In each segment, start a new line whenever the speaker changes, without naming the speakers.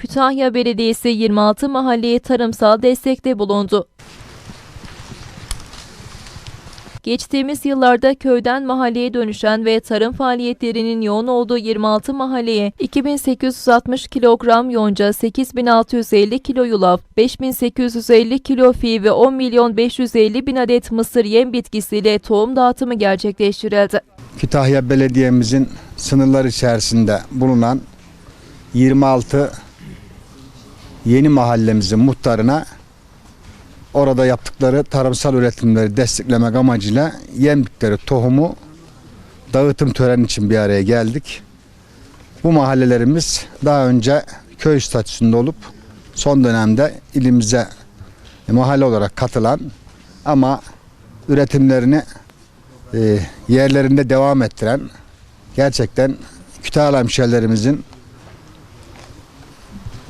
Kütahya Belediyesi 26 mahalleye tarımsal destekte bulundu. Geçtiğimiz yıllarda köyden mahalleye dönüşen ve tarım faaliyetlerinin yoğun olduğu 26 mahalleye 2860 kilogram yonca, 8650 kilo yulaf, 5850 kilo fi ve 10 milyon 550 bin adet mısır yem bitkisiyle tohum dağıtımı gerçekleştirildi.
Kütahya Belediye'mizin sınırları içerisinde bulunan 26 yeni mahallemizin muhtarına orada yaptıkları tarımsal üretimleri desteklemek amacıyla yemlikleri tohumu dağıtım töreni için bir araya geldik. Bu mahallelerimiz daha önce köy statüsünde olup son dönemde ilimize mahalle olarak katılan ama üretimlerini e, yerlerinde devam ettiren gerçekten Kütahya hemşehrilerimizin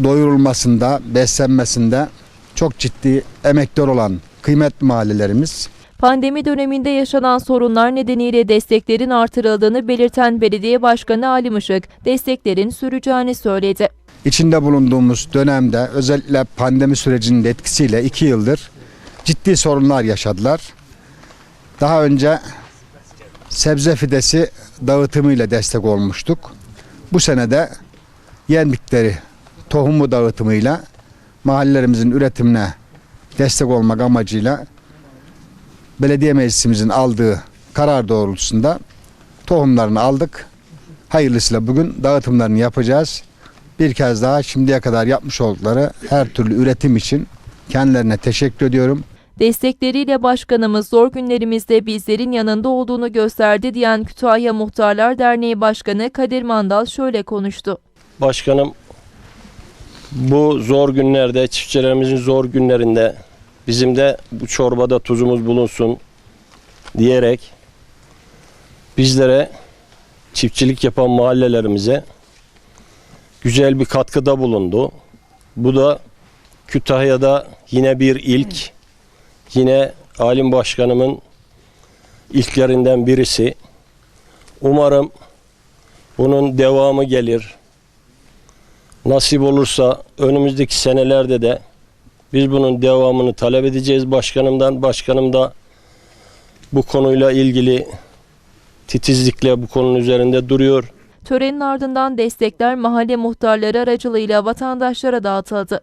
doyurulmasında, beslenmesinde çok ciddi emektar olan kıymetli mahallelerimiz.
Pandemi döneminde yaşanan sorunlar nedeniyle desteklerin artırıldığını belirten Belediye Başkanı Ali Mışık, desteklerin süreceğini söyledi.
İçinde bulunduğumuz dönemde özellikle pandemi sürecinin etkisiyle iki yıldır ciddi sorunlar yaşadılar. Daha önce sebze fidesi dağıtımıyla destek olmuştuk. Bu sene de yemlikleri tohumu dağıtımıyla mahallelerimizin üretimine destek olmak amacıyla belediye meclisimizin aldığı karar doğrultusunda tohumlarını aldık. Hayırlısıyla bugün dağıtımlarını yapacağız. Bir kez daha şimdiye kadar yapmış oldukları her türlü üretim için kendilerine teşekkür ediyorum.
Destekleriyle başkanımız zor günlerimizde bizlerin yanında olduğunu gösterdi diyen Kütahya Muhtarlar Derneği Başkanı Kadir Mandal şöyle konuştu.
Başkanım bu zor günlerde, çiftçilerimizin zor günlerinde bizim de bu çorbada tuzumuz bulunsun diyerek bizlere çiftçilik yapan mahallelerimize güzel bir katkıda bulundu. Bu da Kütahya'da yine bir ilk, yine Alim Başkanımın ilklerinden birisi. Umarım bunun devamı gelir. Nasip olursa önümüzdeki senelerde de biz bunun devamını talep edeceğiz başkanımdan. Başkanım da bu konuyla ilgili titizlikle bu konunun üzerinde duruyor.
Törenin ardından destekler mahalle muhtarları aracılığıyla vatandaşlara dağıtıldı.